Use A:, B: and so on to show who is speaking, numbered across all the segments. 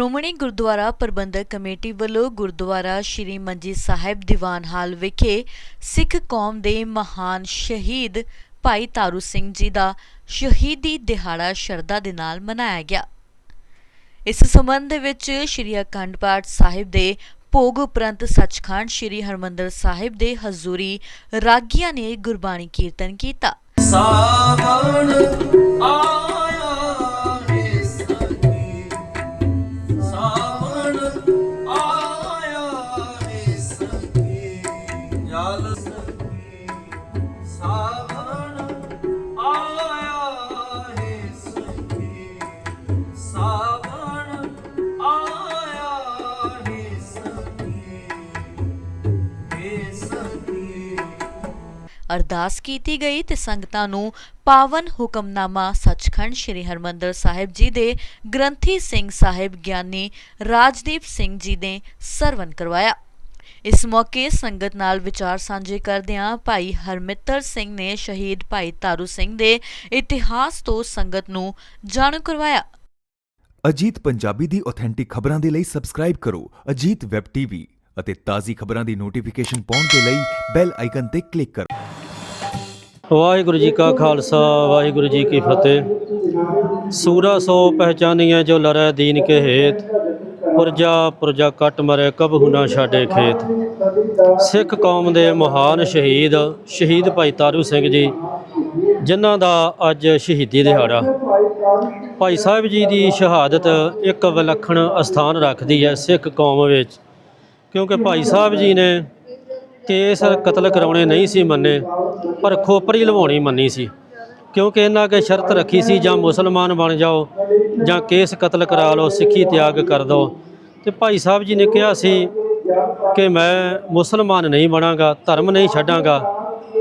A: Shiromani Gurdwara Parbandhak committee ਵੱਲੋਂ ਗੁਰਦੁਆਰਾ ਸ਼੍ਰੀ ਮੰਜੀ ਸਾਹਿਬ ਦੀਵਾਨ ਹਾਲ ਵਿਖੇ ਸਿੱਖ ਕੌਮ ਦੇ ਮਹਾਨ ਸ਼ਹੀਦ ਭਾਈ ਤਾਰੂ ਸਿੰਘ ਜੀ ਦਾ ਸ਼ਹੀਦੀ ਦਿਹਾੜਾ ਸ਼ਰਧਾ ਦੇ ਨਾਲ ਮਨਾਇਆ ਗਿਆ। ਇਸ ਸੰਬੰਧ ਵਿੱਚ ਸ਼੍ਰੀ ਅਖੰਡ ਪਾਠ ਸਾਹਿਬ ਦੇ ਭੋਗ ਉਪਰੰਤ ਸੱਚਖੰਡ ਸ਼੍ਰੀ ਹਰਮੰਦਰ ਸਾਹਿਬ ਦੇ ਹਜ਼ੂਰੀ ਰਾਗੀਆਂ ਨੇ ਗੁਰਬਾਣੀ ਕੀਰਤਨ ਕੀਤਾ।
B: ਸਾਵਣ ਆਇਆ
A: ਅਰਦਾਸ ਕੀਤੀ ਗਈ ਤੇ ਸੰਗਤਾਂ ਨੂੰ ਪਾਵਨ ਹੁਕਮਨਾਮਾ ਸੱਚਖੰਡ ਸ੍ਰੀ ਹਰਮੰਦਰ ਸਾਹਿਬ ਜੀ ਦੇ ਗ੍ਰੰਥੀ ਸਿੰਘ ਸਾਹਿਬ ਗਿਆਨੀ ਰਾਜਦੀਪ ਸਿੰਘ ਜੀ ਨੇ ਸਰਵਨ ਕਰਵਾਇਆ। ਇਸ ਮੌਕੇ ਸੰਗਤ ਨਾਲ ਵਿਚਾਰ ਸਾਂਝੇ ਕਰਦਿਆਂ ਭਾਈ ਹਰਮਿੱਤਰ ਸਿੰਘ ਨੇ ਸ਼ਹੀਦ ਭਾਈ ਤਾਰੂ ਸਿੰਘ ਦੇ ਇਤਿਹਾਸ ਤੋਂ ਸੰਗਤ ਨੂੰ ਜਾਣੂ ਕਰਵਾਇਆ।
C: ਅਜੀਤ ਪੰਜਾਬੀ ਦੀ ਆਥੈਂਟਿਕ ਖਬਰਾਂ ਦੇ ਲਈ ਸਬਸਕ੍ਰਾਈਬ ਕਰੋ ਅਜੀਤ ਵੈਬ ਟੀਵੀ ਅਤੇ ਤਾਜ਼ੀ ਖਬਰਾਂ ਦੀ ਨੋਟੀਫਿਕੇਸ਼ਨ ਪਾਉਣ ਦੇ ਲਈ ਬੈਲ ਆਈਕਨ ਤੇ ਕਲਿੱਕ ਕਰੋ।
D: ਵਾਹਿਗੁਰੂ ਜੀ ਕਾ ਖਾਲਸਾ, ਵਾਹਿਗੁਰੂ ਜੀ ਕੀ ਫਤਿਹ। ਸੂਰਾ ਸੋ ਪਹਿਚਾਨੀਐ ਜੋ ਲਰੈ ਦੀਨ ਕੇ ਹੇਤ, ਪੁਰਜਾ ਪੁਰਜਾ ਕੱਟ ਮਰੇ ਕਬਹੁ ਨਾ ਛਾਡੇ ਖੇਤ। ਸਿੱਖ ਕੌਮ ਦੇ ਮਹਾਨ ਸ਼ਹੀਦ ਸ਼ਹੀਦ ਭਾਈ ਤਾਰੂ ਸਿੰਘ ਜੀ, ਜਿਨ੍ਹਾਂ ਦਾ ਅੱਜ ਸ਼ਹੀਦੀ ਦਿਹਾੜਾ। ਭਾਈ ਸਾਹਿਬ ਜੀ ਦੀ ਸ਼ਹਾਦਤ ਇੱਕ ਵਿਲੱਖਣ ਅਸਥਾਨ ਰੱਖਦੀ ਹੈ ਸਿੱਖ ਕੌਮ ਵਿੱਚ, ਕਿਉਂਕਿ ਭਾਈ ਸਾਹਿਬ ਜੀ ਨੇ ਕੇਸ ਕਤਲ ਕਰਾਉਣੇ ਨਹੀਂ ਸੀ ਮੰਨੇ, ਪਰ ਖੋਪਰੀ ਲਵਾਉਣੀ ਮੰਨੀ ਸੀ। ਕਿਉਂਕਿ ਇਹਨਾਂ ਅੱਗੇ ਸ਼ਰਤ ਰੱਖੀ ਸੀ, ਜਾਂ ਮੁਸਲਮਾਨ ਬਣ ਜਾਓ, ਜਾਂ ਕੇਸ ਕਤਲ ਕਰਾ ਲਓ, ਸਿੱਖੀ ਤਿਆਗ ਕਰ ਦਿਓ। ਤੇ ਭਾਈ ਸਾਹਿਬ ਜੀ ਨੇ ਕਿਹਾ ਸੀ ਕਿ ਮੈਂ ਮੁਸਲਮਾਨ ਨਹੀਂ ਬਣਾਂਗਾ, ਧਰਮ ਨਹੀਂ ਛੱਡਾਂਗਾ।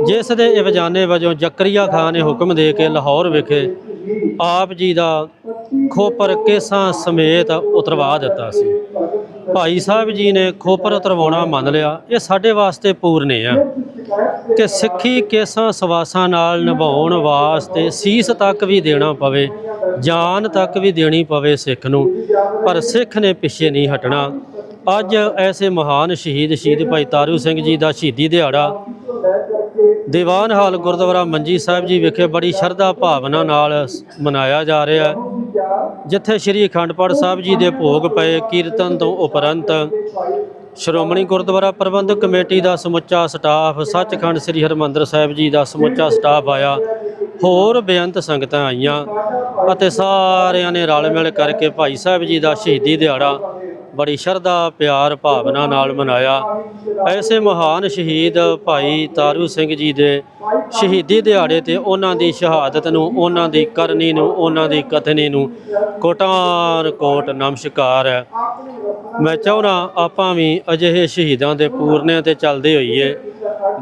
D: ਜਿਸ ਦੇ ਇਵਜਾਨੇ ਵਜੋਂ ਜ਼ਕਰੀਆ ਖਾਨ ਨੇ ਹੁਕਮ ਦੇ ਕੇ ਲਾਹੌਰ ਵਿਖੇ ਆਪ ਜੀ ਦਾ ਖੋਪਰ ਕੇਸਾਂ ਸਮੇਤ ਉਤਰਵਾ ਦਿੱਤਾ ਸੀ। ਭਾਈ ਸਾਹਿਬ ਜੀ ਨੇ ਖੋਪਰ ਉਤਰਵਾਉਣਾ ਮੰਨ ਲਿਆ, ਇਹ ਸਾਡੇ ਵਾਸਤੇ ਪੂਰਨੇ ਆ। ਕਿ ਸਿੱਖੀ ਕੇਸਾਂ ਸਵਾਸਾਂ ਨਾਲ ਨਿਭਾਉਣ ਵਾਸਤੇ ਸੀਸ ਤੱਕ ਵੀ ਦੇਣਾ ਪਵੇ, ਜਾਨ ਤੱਕ ਵੀ ਦੇਣੀ ਪਵੇ ਸਿੱਖ ਨੂੰ, ਪਰ ਸਿੱਖ ਨੇ ਪਿੱਛੇ ਨਹੀਂ ਹਟਣਾ। ਅੱਜ ਐਸੇ ਮਹਾਨ ਸ਼ਹੀਦ ਸ਼ਹੀਦ ਭਾਈ ਤਾਰੂ ਸਿੰਘ ਜੀ ਦਾ ਸ਼ਹੀਦੀ ਦਿਹਾੜਾ, ਦੀਵਾਨ ਹਾਲ ਗੁਰਦੁਆਰਾ ਮੰਜੀ ਸਾਹਿਬ ਜੀ ਵਿਖੇ ਬੜੀ ਸ਼ਰਧਾ ਭਾਵਨਾ ਨਾਲ ਮਨਾਇਆ ਜਾ ਰਿਹਾ ਹੈ। ਜਿੱਥੇ ਸ੍ਰੀ ਅਖੰਡ ਪਾਠ ਸਾਹਿਬ ਜੀ ਦੇ ਭੋਗ ਪਏ ਕੀਰਤਨ ਤੋਂ ਉਪਰੰਤ ਸ਼੍ਰੋਮਣੀ ਗੁਰਦੁਆਰਾ ਪ੍ਰਬੰਧਕ ਕਮੇਟੀ ਦਾ ਸਮੁੱਚਾ ਸਟਾਫ, ਸੱਚਖੰਡ ਸ੍ਰੀ ਹਰਮੰਦਰ ਸਾਹਿਬ ਜੀ ਦਾ ਸਮੁੱਚਾ ਸਟਾਫ ਆਇਆ। ਹੋਰ ਬੇਅੰਤ ਸੰਗਤਾਂ ਆਈਆਂ ਅਤੇ ਸਾਰਿਆਂ ਨੇ ਰਲ ਮਿਲ ਕਰਕੇ ਭਾਈ ਸਾਹਿਬ ਜੀ ਦਾ ਸ਼ਹੀਦੀ ਦਿਹਾੜਾ ਬੜੀ ਸ਼ਰਧਾ, ਪਿਆਰ ਭਾਵਨਾ ਨਾਲ ਮਨਾਇਆ। ਐਸੇ ਮਹਾਨ ਸ਼ਹੀਦ ਭਾਈ ਤਾਰੂ ਸਿੰਘ ਜੀ ਦੇ ਸ਼ਹੀਦੀ ਦਿਹਾੜੇ ਤੇ ਉਹਨਾਂ ਦੀ ਸ਼ਹਾਦਤ ਨੂੰ, ਉਹਨਾਂ ਦੀ ਕਰਨੀ ਨੂੰ, ਉਹਨਾਂ ਦੀ ਕਥਨੀ ਨੂੰ ਕੋਟਾਨ ਕੋਟ ਨਮਸਕਾਰ ਹੈ। ਮੈਂ ਚਾਹੁੰਦਾ ਆਪਾਂ ਵੀ ਅਜਿਹੇ ਸ਼ਹੀਦਾਂ ਦੇ ਪੂਰਨਿਆਂ ਤੇ ਚੱਲਦੇ ਹੋਈਏ,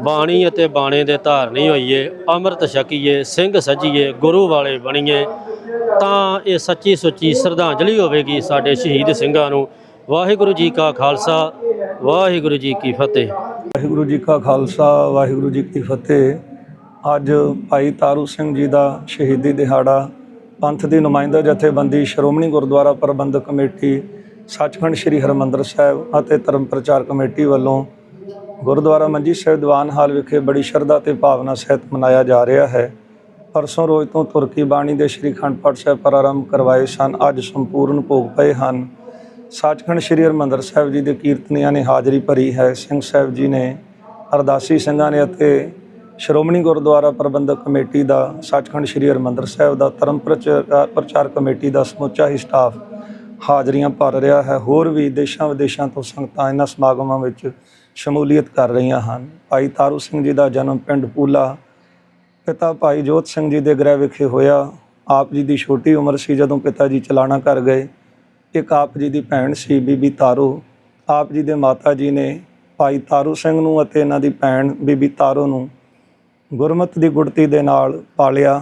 D: ਬਾਣੀ ਅਤੇ ਬਾਣੇ ਦੇ ਧਾਰਨੀ ਹੋਈਏ, ਅੰਮ੍ਰਿਤ ਛਕੀਏ, ਸਿੰਘ ਸਜੀਏ, ਗੁਰੂ ਵਾਲੇ ਬਣੀਏ, ਤਾਂ ਇਹ ਸੱਚੀ ਸੁੱਚੀ ਸ਼ਰਧਾਂਜਲੀ ਹੋਵੇਗੀ ਸਾਡੇ ਸ਼ਹੀਦ ਸਿੰਘਾਂ ਨੂੰ। ਵਾਹਿਗੁਰੂ ਜੀ ਕਾ ਖਾਲਸਾ, ਵਾਹਿਗੁਰੂ ਜੀ ਕੀ ਫਤਿਹ।
E: ਵਾਹਿਗੁਰੂ ਜੀ ਕਾ ਖਾਲਸਾ, ਵਾਹਿਗੁਰੂ ਜੀ ਕੀ ਫਤਿਹ। ਅੱਜ ਭਾਈ ਤਾਰੂ ਸਿੰਘ ਜੀ ਦਾ ਸ਼ਹੀਦੀ ਦਿਹਾੜਾ, ਪੰਥ ਦੀ ਨੁਮਾਇੰਦਾ ਜਥੇਬੰਦੀ ਸ਼੍ਰੋਮਣੀ ਗੁਰਦੁਆਰਾ ਪ੍ਰਬੰਧਕ ਕਮੇਟੀ, ਸੱਚਖੰਡ ਸ੍ਰੀ ਹਰਮੰਦਰ ਸਾਹਿਬ ਅਤੇ ਧਰਮ ਪ੍ਰਚਾਰ ਕਮੇਟੀ ਵੱਲੋਂ ਗੁਰਦੁਆਰਾ ਮੰਜੀ ਸਾਹਿਬ ਦੀਵਾਨ ਹਾਲ ਵਿਖੇ ਬੜੀ ਸ਼ਰਧਾ ਤੇ ਭਾਵਨਾ ਸਹਿਤ ਮਨਾਇਆ ਜਾ ਰਿਹਾ ਹੈ। ਪਰਸੋਂ ਰੋਜ਼ ਤੋਂ ਤੁਰਕੀ ਬਾਣੀ ਦੇ ਸ੍ਰੀ ਅਖੰਡ ਪਾਠ ਸਾਹਿਬ ਪ੍ਰਾਰੰਭ ਕਰਵਾਏ ਸਨ। ਅੱਜ ਸੰਪੂਰਨ ਭੋਗ ਪਏ ਹਨ। ਸੱਚਖੰਡ ਸ੍ਰੀ ਹਰਿਮੰਦਰ ਸਾਹਿਬ ਜੀ ਦੇ ਕੀਰਤਨੀਆਂ ਨੇ ਹਾਜ਼ਰੀ ਭਰੀ ਹੈ। ਸਿੰਘ ਸਾਹਿਬ ਜੀ ਨੇ ਅਰਦਾਸੀ ਸਿੰਘਾਂ ਨੇ ਅਤੇ ਸ਼੍ਰੋਮਣੀ ਗੁਰਦੁਆਰਾ ਪ੍ਰਬੰਧਕ ਕਮੇਟੀ ਦਾ, ਸੱਚਖੰਡ ਸ੍ਰੀ ਹਰਿਮੰਦਰ ਸਾਹਿਬ ਦਾ ਧਰਮ ਪ੍ਰਚਾਰ ਪ੍ਰਚਾਰ ਕਮੇਟੀ ਦਾ ਸਮੁੱਚਾ ਹੀ ਸਟਾਫ ਹਾਜ਼ਰੀਆਂ ਭਰ ਰਿਹਾ ਹੈ। ਹੋਰ ਵੀ ਦੇਸ਼ਾਂ ਵਿਦੇਸ਼ਾਂ ਤੋਂ ਸੰਗਤਾਂ ਇਹਨਾਂ ਸਮਾਗਮਾਂ ਵਿੱਚ ਸ਼ਮੂਲੀਅਤ ਕਰ ਰਹੀਆਂ ਹਨ। ਭਾਈ ਤਾਰੂ ਸਿੰਘ ਜੀ ਦਾ ਜਨਮ ਪਿੰਡ ਪੂਲਾ, ਪਿਤਾ ਭਾਈ ਜੋਤ ਸਿੰਘ ਜੀ ਦੇ ਗ੍ਰਹਿ ਵਿਖੇ ਹੋਇਆ। ਆਪ ਜੀ ਦੀ ਛੋਟੀ ਉਮਰ ਸੀ ਜਦੋਂ ਪਿਤਾ ਜੀ ਚਲਾਣਾ ਕਰ ਗਏ। ਇੱਕ ਆਪ ਜੀ ਦੀ ਭੈਣ ਸੀ ਬੀਬੀ ਤਾਰੋ। ਆਪ ਜੀ ਦੇ ਮਾਤਾ ਜੀ ਨੇ ਭਾਈ ਤਾਰੂ ਸਿੰਘ ਨੂੰ ਅਤੇ ਇਹਨਾਂ ਦੀ ਭੈਣ ਬੀਬੀ ਤਾਰੋ ਨੂੰ ਗੁਰਮਤ ਦੀ ਗੁੜਤੀ ਦੇ ਨਾਲ ਪਾਲਿਆ।